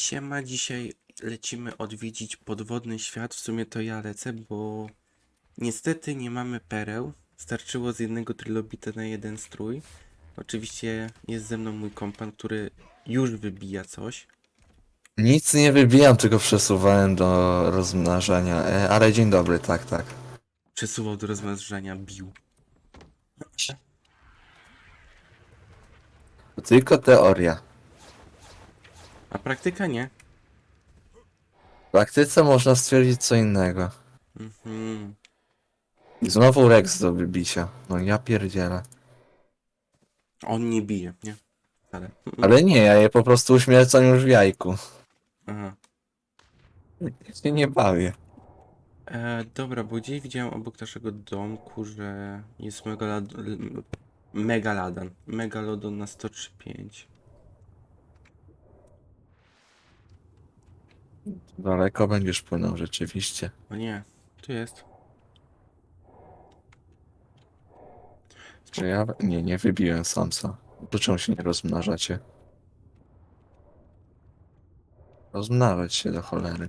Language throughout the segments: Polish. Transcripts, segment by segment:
Siema, dzisiaj lecimy odwiedzić podwodny świat. W sumie to ja lecę, bo niestety nie mamy pereł. Starczyło z jednego trylobita na jeden strój. Oczywiście jest ze mną mój kompan, który już wybija coś. Nic nie wybijam, tylko przesuwałem do rozmnażania. E, ale dzień dobry, tak, tak. Przesuwał do rozmnażania, bił. Tylko teoria. A praktyka nie. W praktyce można stwierdzić co innego. Mhm. Znowu Rex do wybicia. No ja pierdzielę. On nie bije, nie? Ale. Ale nie, ja je po prostu uśmiercam już w jajku. Aha. Ja się nie bawię. E, dobra, bo gdzieś widziałem obok naszego domku, że jest megalad... l- megaladan. Megalodon na 103.5. Daleko będziesz płynął rzeczywiście. O nie, tu jest. Czy ja... Nie, nie wybiłem samca. To czemu się nie rozmnażacie? Rozmnażać się do cholery.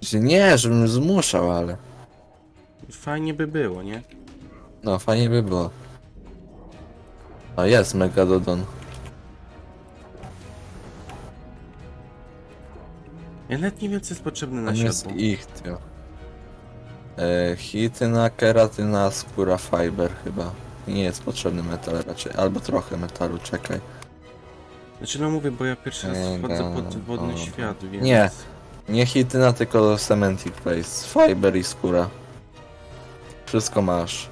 Znaczy, Nie, żebym zmuszał, ale... Fajnie by było, nie? No, fajnie by było. A jest Megalodon. Ja nawet nie wiem, co jest potrzebne na Tam jest siodło. ichtio. E, hityna, keratyna, skóra, fiber chyba. Nie jest potrzebny metal raczej. Albo trochę metalu, czekaj. Znaczy, no mówię, bo ja pierwszy raz wchodzę pod wodny świat, więc... Nie. Nie hityna, tylko cementic paste. Fiber i skóra. Wszystko masz.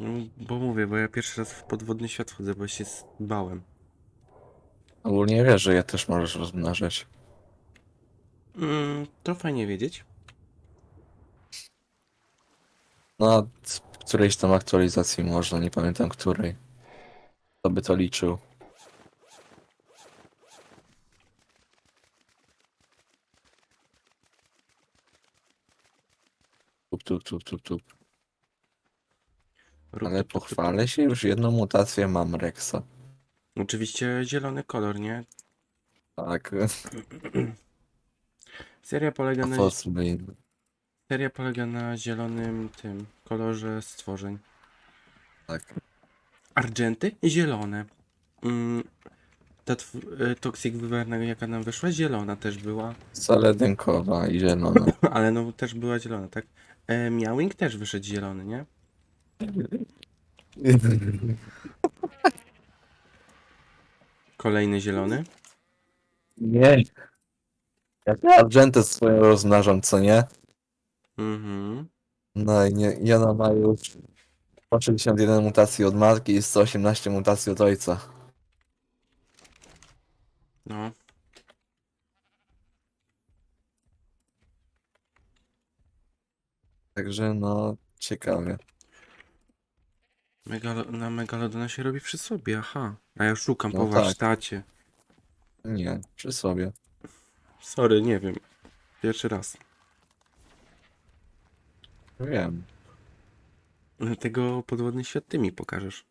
No, bo mówię, bo ja pierwszy raz w podwodny świat wchodzę, bo się bałem. Ogólnie wiesz, że je też możesz rozmnażać. Mm, to fajnie wiedzieć. No, z którejś tam aktualizacji można, nie pamiętam której. Kto by to liczył. Tup, tup, tup, tup, tup. Rób Ale to, to, to. pochwalę się, już jedną mutację mam Rexa. Oczywiście zielony kolor, nie? Tak, Seria polega na... Seria polega na zielonym tym kolorze stworzeń. Tak. Argenty zielone. Mm, ta tw- e, Toxic Wywerna, jaka nam wyszła, zielona też była. Saledynkowa i zielona. Ale no też była zielona, tak? E, Miałing też wyszedł zielony, nie? Kolejny zielony. Nie. Jak ja Argentę swoją rozmnażam, co nie? Mhm. No i nie, ja ma już 161 mutacji od matki i 118 mutacji od ojca. No. Także no, ciekawie. Megalo na Megalodona się robi przy sobie, aha. A ja szukam No po tak. warsztacie. Nie, przy sobie. Sorry, nie wiem. Pierwszy raz. Wiem. Tego podwodny świat ty mi pokażesz.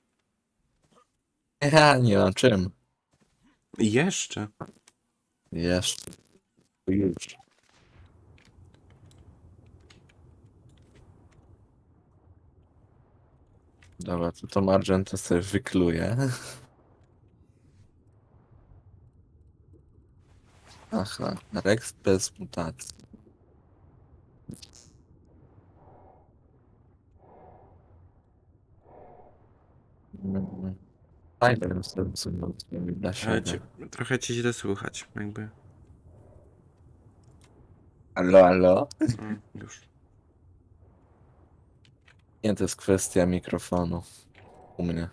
Ja nie mam czym. I Jeszcze. Jeszcze. Już. Dobra, to tą Argentę sobie wykluję. Aha, Rex bez mutacji. Mm. Sobie sobie dla Ale siebie. cię, trochę cię źle słychać, jakby. Allo, allo? No, już. Nie, to jest kwestia mikrofonu. U mnie.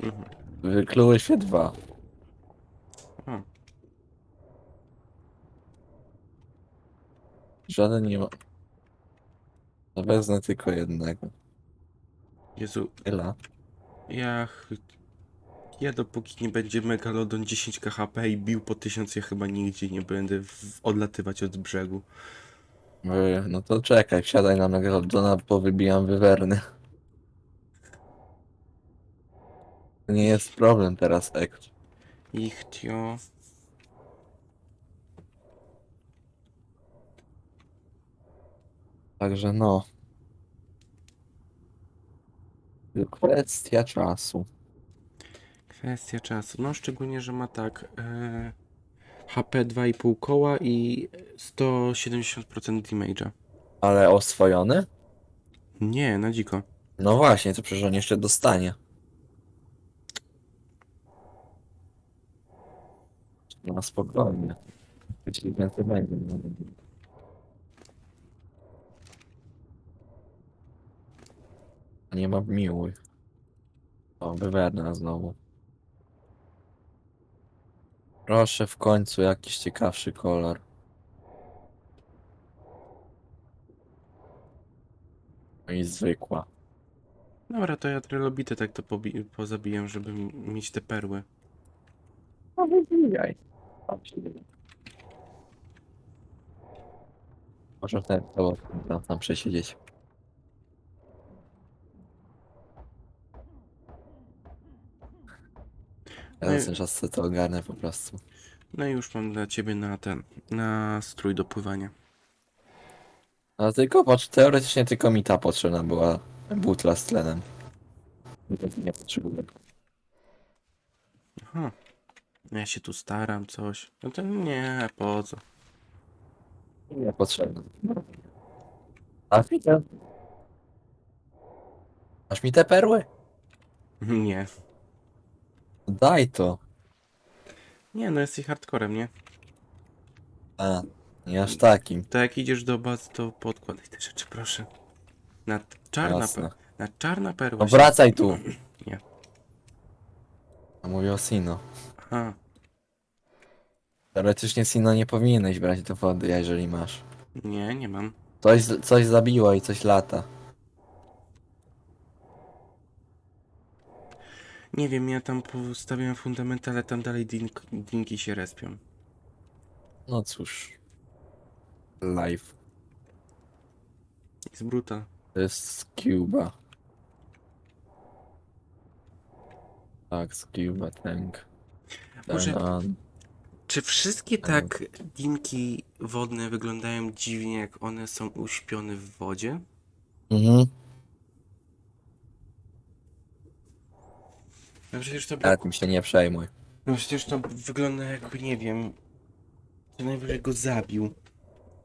Mhm. Wykluły się dwa. O, Żaden nie ma. No wezmę tylko jednego. Jezu, Ile? ja... ch- Ja dopóki nie będzie Megalodon 10 KHP i bił po 1000, ja chyba nigdzie nie będę w- odlatywać od brzegu. No to czekaj, wsiadaj na Megalodona, bo wybijam wywerny. To nie jest problem teraz, ek. Ichtio. Także no. Kwestia czasu. Kwestia czasu. No szczególnie, że ma tak e, HP 2,5 koła i 170% damage'a. Ale oswojony? Nie, na dziko. No właśnie, to przecież on jeszcze dostanie. No spokojnie. Jeśli więcej będzie. no. Nie ma miły. O, wywerna znowu. Proszę w końcu jakiś ciekawszy kolor. No i zwykła. Dobra, to ja trylobity tak to pobi- pozabiję, żeby m- mieć te perły. No wybijaj. Może ten to tam, tam przesiedzieć. Ja No ten czas sobie to ogarnę po prostu. No i już mam dla ciebie na ten, na strój do pływania. Ale tylko, patrz, teoretycznie tylko mi ta potrzebna była butla z tlenem. Nie potrzebuję. Aha. Ja się tu staram, coś. No to nie, po co? Nie potrzebna. Aż mi te... Aż mi te perły? Nie. Daj to. Nie, no jesteś hardcorem, nie? A, nie aż takim. To jak idziesz do baz, to podkładaj te rzeczy, proszę. Na czarna, Jasne. per- na czarna perła. No się- wracaj tu. Nie. A mówię o Sino. Aha. Teoretycznie Sino nie powinieneś brać do wody, jeżeli masz. Nie, nie mam. Coś, coś zabiło i coś lata. Nie wiem, ja tam postawiłem fundament, ale tam dalej dink, dinki się respią. No cóż. Life. Jest brutal. To jest z Cuba. Tak, z Cuba tank. Może- on. Czy wszystkie tak dinki wodne wyglądają dziwnie, jak one są uśpione w wodzie? Mhm. No przecież to, Ale tym się nie przejmuj. no przecież to wygląda jakby, nie wiem, co najwyżej go zabił.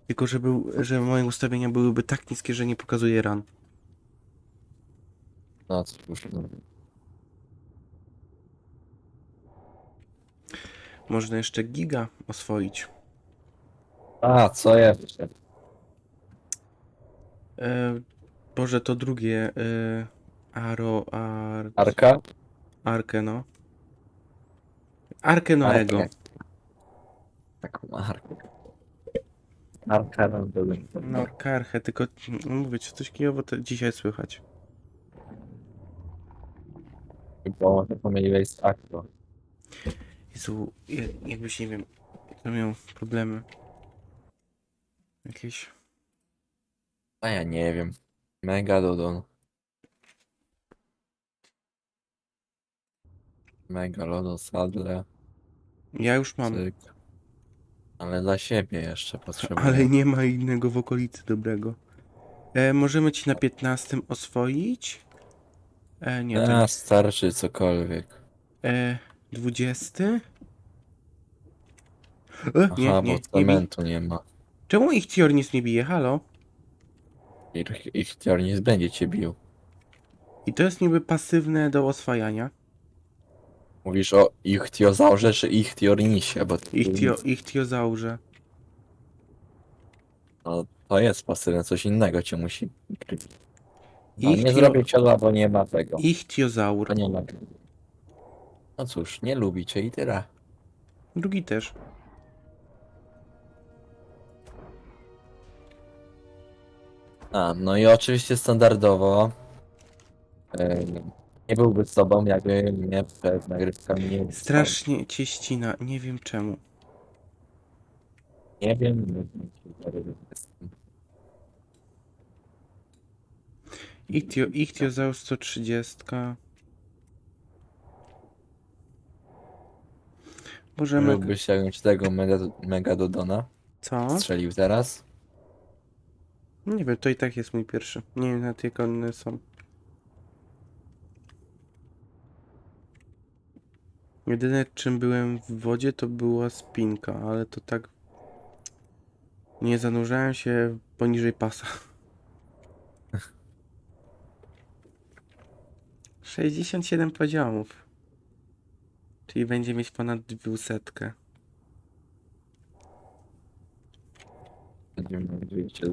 Tylko, że, był, że moje ustawienia byłyby tak niskie, że nie pokazuje ran. No cóż. No. Można jeszcze giga oswoić. A, co jeszcze? E, Boże, to drugie. E, aro, ar, Arka? Arkę, no. Arkę Noego. Arkę. Taką arkę. Arka nam były. No, karchę, tylko no, mówię ci, coś kijowo to dzisiaj słychać. Bo może pomyliłeś z Akro. Jezu, ja- jakbyś, nie wiem, to miał problemy. Jakieś... A ja nie wiem. Megalodon. Megalodon, sadle, Ja już mam, cyk. Ale dla siebie jeszcze potrzebuję. ale nie ma innego w okolicy dobrego. E, możemy ci na 15 oswoić? E, nie, to A, starczy cokolwiek. E, 20? E, Aha, nie, nie, bo nie bij. cementu nie ma. Czemu ich nic nie bije? Halo? Ich, ich teorii będzie cię bił. I to jest niby pasywne do oswajania. Mówisz o ichtiozaurze czy ichtiornisie, bo Ich, tio, ich tiozaurze. no, to jest pasywne, coś innego cię musi. No, nie zrobię ciodła, bo nie ma tego. Ich tiozaur. To nie ma. No cóż, nie lubi cię i tyle. Drugi też. A, no i oczywiście standardowo nie byłby z tobą, jakby mnie przed nagrywkami nie Strasznie cieścina, nie wiem czemu. Nie wiem. Tio, ich tiozaur 130. Możemy... Mógłbyś jakąś tego mega, Megadodona Co? strzelił teraz? Nie wiem, to i tak jest mój pierwszy. Nie wiem nawet jak one są. Jedyne czym byłem w wodzie to była spinka, ale to tak... Nie zanurzałem się poniżej pasa. 67 poziomów. Czyli będzie mieć ponad 200. Będziemy mieli wyjście z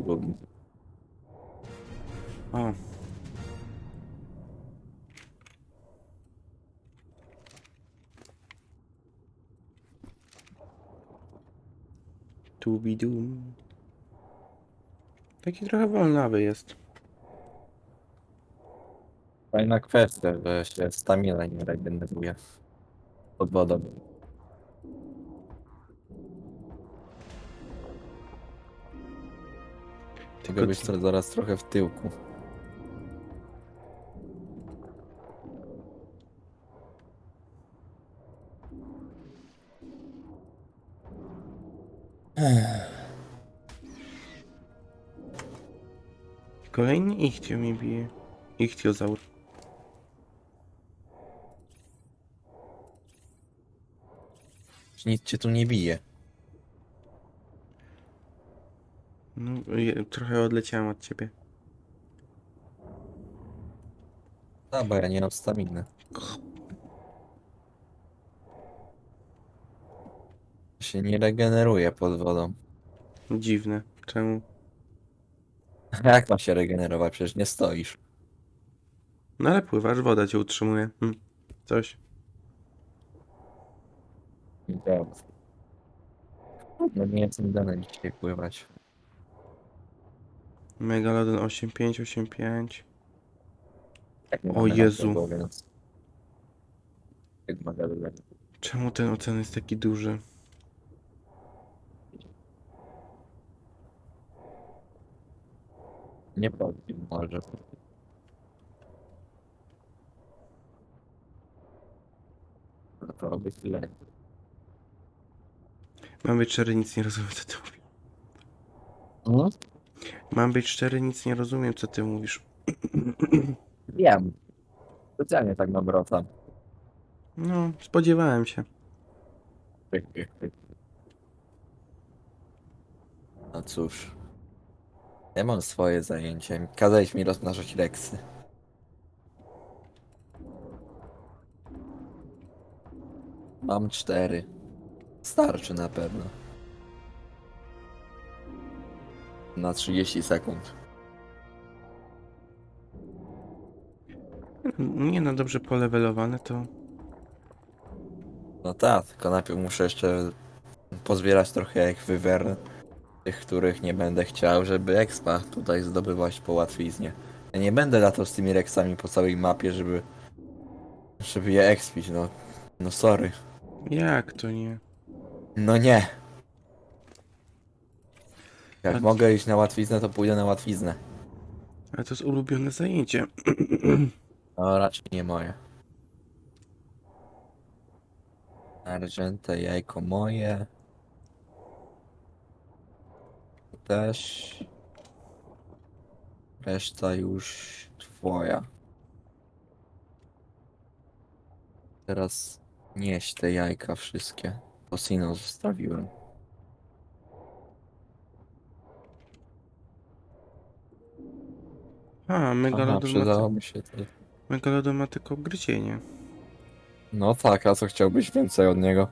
wody. O. Tubidum. Taki trochę wolnawy jest. Fajna kwestia, że się stamina nie regeneruje pod wodą. Tylko być to zaraz trochę w tyłku. Ichtio mi bije. Ichtiozaur. Nic cię tu nie bije. No, je, trochę odleciałem od ciebie. A, bo ja nie mam staminy. Się nie regeneruje pod wodą. Dziwne. Czemu? Jak ma się regenerować? Przecież nie stoisz. No ale pływasz, woda cię utrzymuje. Hm. Coś. No nie jestem dany dzisiaj pływać. Megalodon 8585. Jak nie O Jezu. Jak. Czemu ten ocean jest taki duży? Nie powiem, może. No to by tyle. Mam być szczery, nic nie rozumiem, co ty mówisz. No, Mam być szczery, nic nie rozumiem, co ty mówisz. wiem. Specjalnie tak nawracam. No, spodziewałem się. No cóż. Ja mam swoje zajęcie. Kazałeś mi rozmnażać reksy. Mam cztery. Starczy na pewno. Na 30 sekund. Nie no, dobrze polewelowane to... No tak, tylko najpierw muszę jeszcze pozbierać trochę jak wywer tych, których nie będę chciał, żeby expa tutaj zdobywać po łatwiznie. Ja nie będę latał z tymi reksami po całej mapie, żeby żeby je expić, no. No sorry. Jak to nie? No nie. Jak A- mogę iść na łatwiznę, to pójdę na łatwiznę. Ale to jest ulubione zajęcie. No raczej nie moje. Argente jajko moje. Tu Też. Reszta już twoja. Teraz nieś te jajka wszystkie. Po Sino zostawiłem. A, Aha, Megalodon, ma, przydałoby się to. Megalodon ma tylko gryzienie. No tak, a co chciałbyś więcej od niego?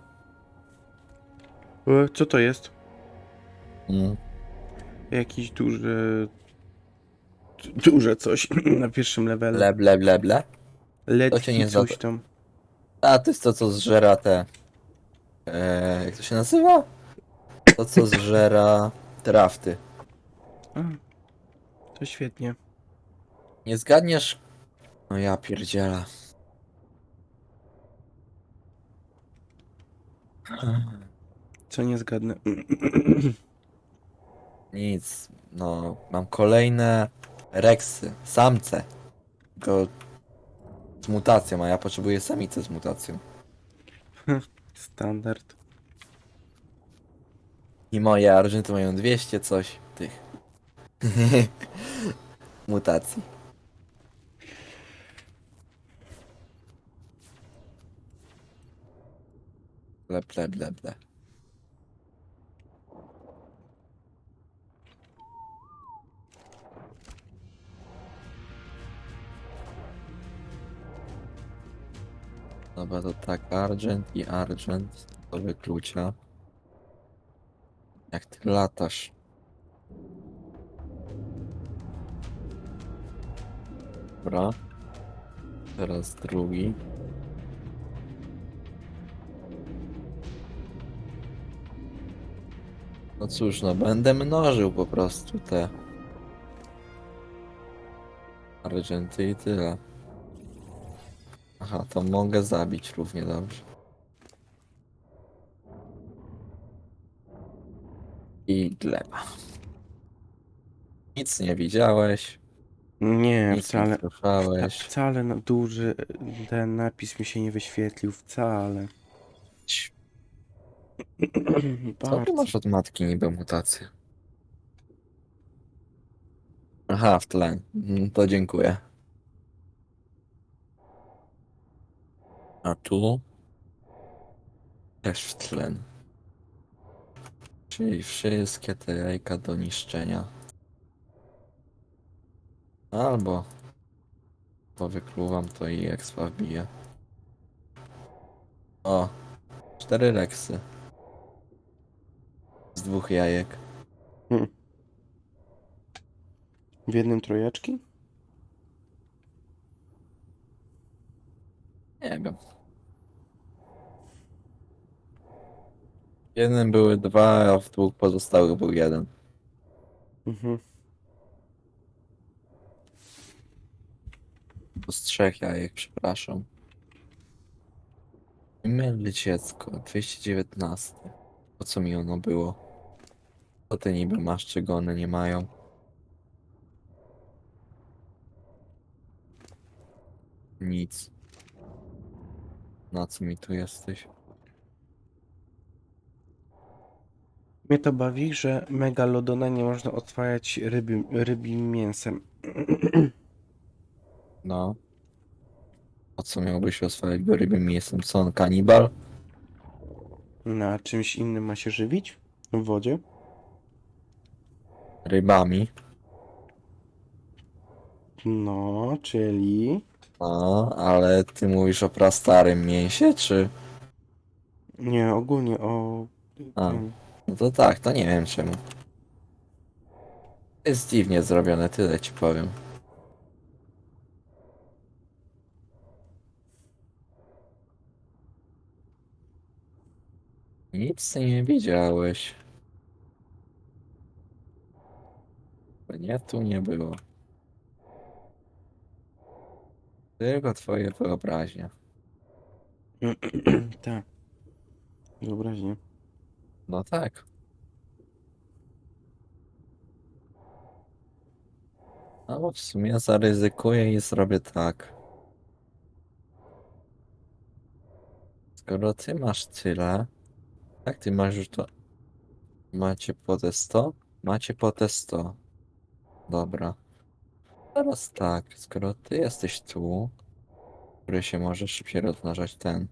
E, Co to jest? Mm. Jakiś duży... du- Duże coś na pierwszym levelu. Ble, ble, ble, ble. LED to cię nie coś zada- tam. A, to jest to, co zżera te... E, jak to się nazywa? To, co zżera drafty. A, to świetnie. Nie zgadniesz? No ja pierdziela. Co nie zgadnę. Nic. No, mam kolejne reksy, samce. Tylko z mutacją, a ja potrzebuję samicę z mutacją. Standard. I moje argenty mają 200 coś tych. Mutacji. Ble, ble, ble, ble. Dobra, to tak, Argent i Argent to wyklucia. Jak ty latasz? Dobra. Teraz drugi. No cóż, no będę mnożył po prostu te argenty i tyle. Aha, to mogę zabić równie dobrze. I gleba. Nic nie widziałeś, Nie, nic nie wcale. słyszałeś. Wcale no, duży ten napis mi się nie wyświetlił, wcale. Co ty Bardzo. masz od matki niby mutację? Aha, w tle. Mm, To dziękuję. A tu? Też w tlen. Czyli wszystkie te jajka do niszczenia. Albo powykluwam to i expa wbiję. O, cztery reksy. Z dwóch jajek. W jednym trojeczki? Nie wiem. Jednym były dwa, a w dwóch pozostałych był jeden. Mhm. To z trzech jajek, przepraszam. Myli dziecko, 219. Po co mi ono było? Co ty niby masz, czego one nie mają? Nic. Na co mi tu jesteś? Mnie to bawi, że megalodona nie można oswajać rybim, rybim mięsem. No. Po co miałbyś oswajać go rybym mięsem? Co on, kanibal? Na czymś innym ma się żywić? W wodzie? Rybami. No, czyli... No, ale ty mówisz o prastarym mięsie, czy... Nie, ogólnie o... A. tym. No to tak, to nie wiem czemu. Jest dziwnie zrobione, tyle ci powiem. Nic nie widziałeś. Nie, tu nie było. Tylko twoje wyobraźnia. tak. Wyobraźnie. No tak. No bo w sumie zaryzykuję i zrobię tak. Skoro ty masz tyle, tak ty masz już to. Macie po te 100? Macie po te 100. Dobra. Teraz tak, skoro ty jesteś tu, który się może szybciej rozmnażać ten.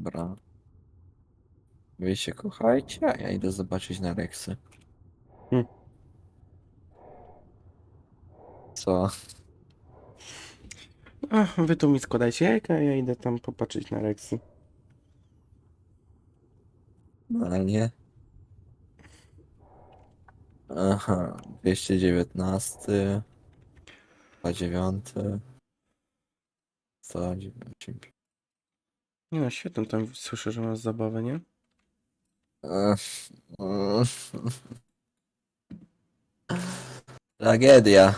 Dobra. Wy się kochajcie, a ja idę zobaczyć na Rexy. Hmm. Co? Ach, wy tu mi składajcie jajka, a ja idę tam popatrzeć na Rexy. No nie. Aha, 219. 109. 109. Nie no, świetnie, tam słyszę, że masz zabawę, nie? Tragedia.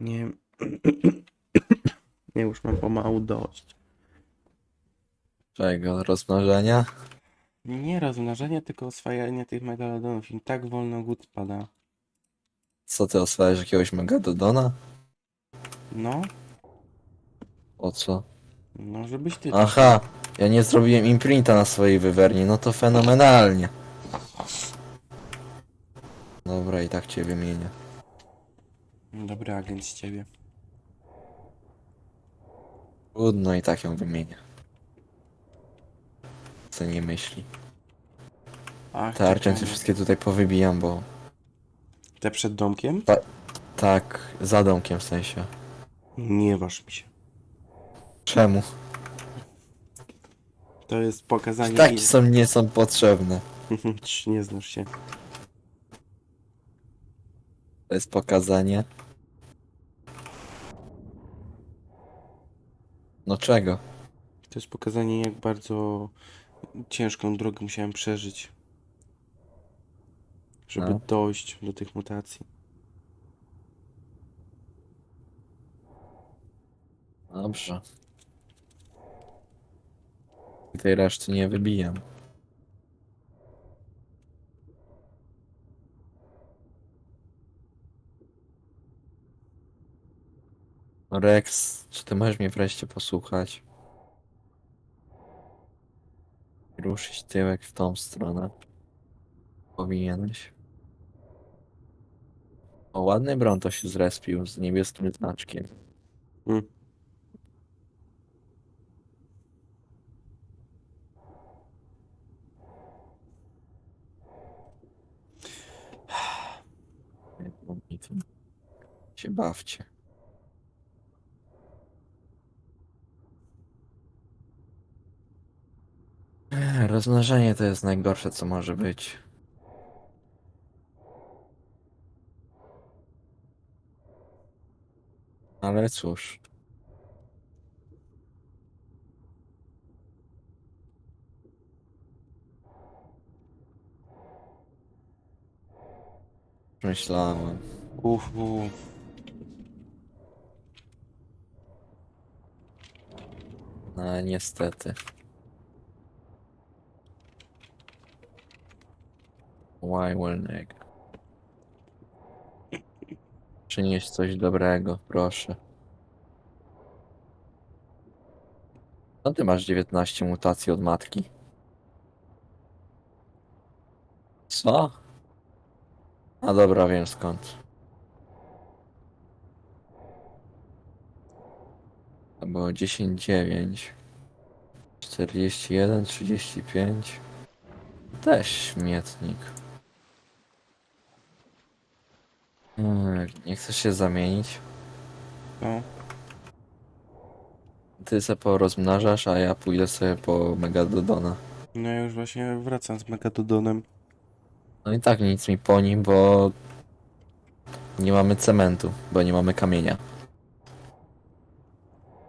Nie. Nie, już mam pomału dość. Czego? Rozmnożenia? Nie rozmnażanie, tylko oswajanie tych megalodonów. Im tak wolno głód spada. Co ty oswajesz jakiegoś Megadodona? No, O co? no żebyś ty... Aha, ja nie zrobiłem imprinta na swojej wywerni, no to fenomenalnie. Dobra, i tak cię wymienię. Dobry agent z ciebie. Trudno i tak ją wymienię. Co nie myśli. Ach, Te czekaj. wszystkie tutaj powybijam, bo Te przed domkiem? tak, za domkiem w sensie. Nie waż mi się. Czemu? To jest pokazanie... Tak są, nie są potrzebne. Cii, nie znasz się. To jest pokazanie. No czego? To jest pokazanie, jak bardzo ciężką drogę musiałem przeżyć, żeby No. dojść do tych mutacji. Dobrze. Tej reszty nie wybijam. Rex, czy ty możesz mnie wreszcie posłuchać? Ruszyć tyłek w tą stronę. Powinieneś. O, ładny bron to się zrespił z niebieskim znaczkiem. Mm. I tym się bawcie. Ech, Rozmnażanie to jest najgorsze, co może być. Ale cóż. Myślałem. Uf. No niestety. Wywelnek. Przynieś coś dobrego, proszę. No ty masz 19 mutacji od matki. Co? A dobra, wiem skąd. Było 10, 9. 41, 35. Też śmietnik. Hmm, Nie chcesz się zamienić? No, Ty se porozmnażasz, a ja pójdę sobie po Megadodona. no ja już właśnie wracam z Megadodonem. No i tak nic mi po nim, bo nie mamy cementu, bo nie mamy kamienia.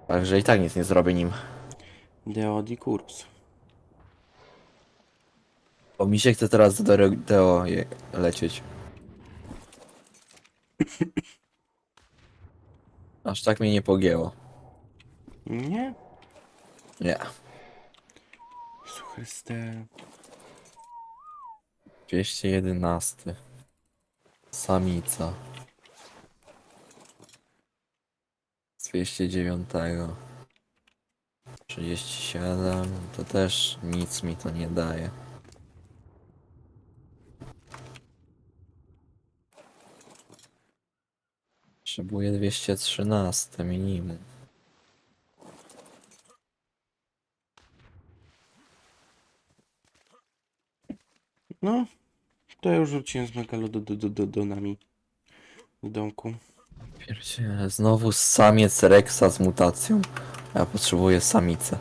Także i tak nic nie zrobię nim. Deodi Kurps. Bo mi się chce teraz do Re- Deo je- lecieć. Aż tak mnie nie pogięło. Nie? Nie. Chryste. 211. Samica. Z 209. 37. To też nic mi to nie daje. Potrzebuję 213 minimum. No, to ja już wróciłem z Megalodonami w domku. Znowu samiec Rexa z mutacją. Ja potrzebuję samicę.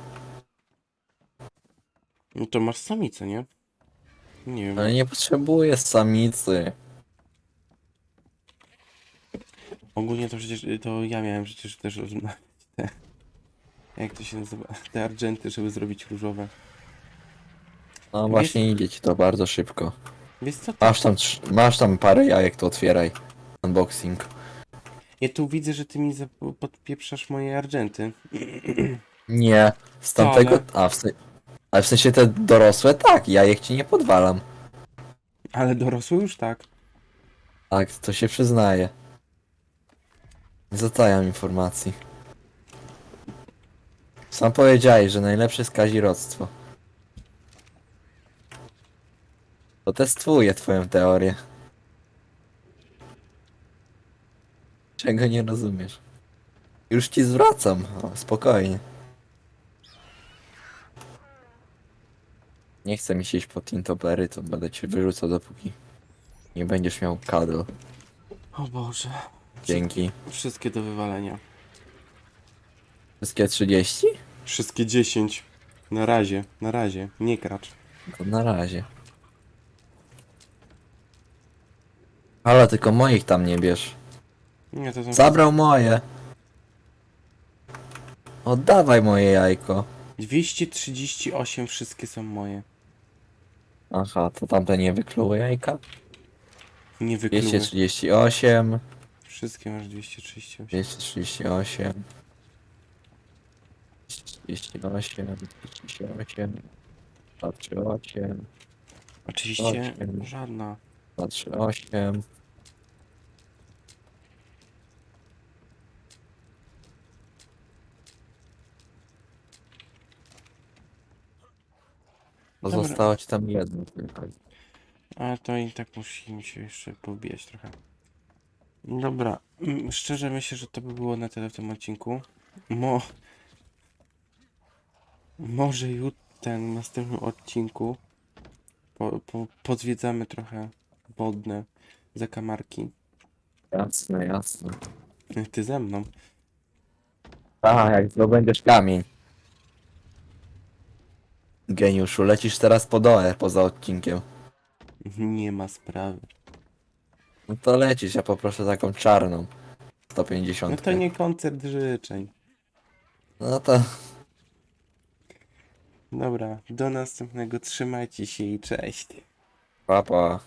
No to masz samicę, nie? Nie wiem. Ale nie potrzebuję samicy. Ogólnie to przecież to ja miałem przecież też rozmawiać te. Jak to się nazywa? Te argenty, żeby zrobić różowe. No właśnie idzie ci to bardzo szybko. Wiesz co? Masz tam, trz- masz tam parę jajek, to otwieraj. Unboxing. Ja tu widzę, że ty mi zap- podpieprzasz moje argenty. Nie, z tamtego... A, w, se... Ale w sensie te dorosłe, tak, jajek ci nie podwalam. Ale dorosły już tak. Tak, to się przyznaje. Nie zatajam informacji. Sam powiedziałeś, że najlepsze jest kazirodztwo. To testuję twoją teorię. Czego nie rozumiesz? Już ci zwracam. O, spokojnie. Nie chce mi się iść po tintopery, to będę cię wyrzucał dopóki nie będziesz miał kadr. O Boże. Dzięki. Wszystkie do wywalenia. Wszystkie 30? Wszystkie 10. Na razie, na razie. Nie kracz. To na razie. Ale tylko moich tam nie bierz. Nie, to są... Zabrał moje. Oddawaj moje jajko. 238 wszystkie są moje. Aha, to tamte nie wykluły jajka. Nie wykluły. 238. Wszystkie masz 238. 238. 238. 238. 238. Oczywiście Osiem. żadna. 238. Dobra. Zostało ci tam jedno tylko. Ale to i tak musimy się jeszcze pobijać trochę. Dobra, mm, szczerze myślę, że to by było na tyle w tym odcinku. Mo... Może jutro, ten następnym odcinku po, po, pozwiedzamy trochę wodne zakamarki. Jasne, jasne. Ty ze mną. A, jak zdobędziesz kamień. Geniuszu, lecisz teraz po dole poza odcinkiem. Nie ma sprawy. No to lecisz, ja poproszę taką czarną. 150. No to nie koncert życzeń. No to Dobra, do następnego. Trzymajcie się i cześć. papa.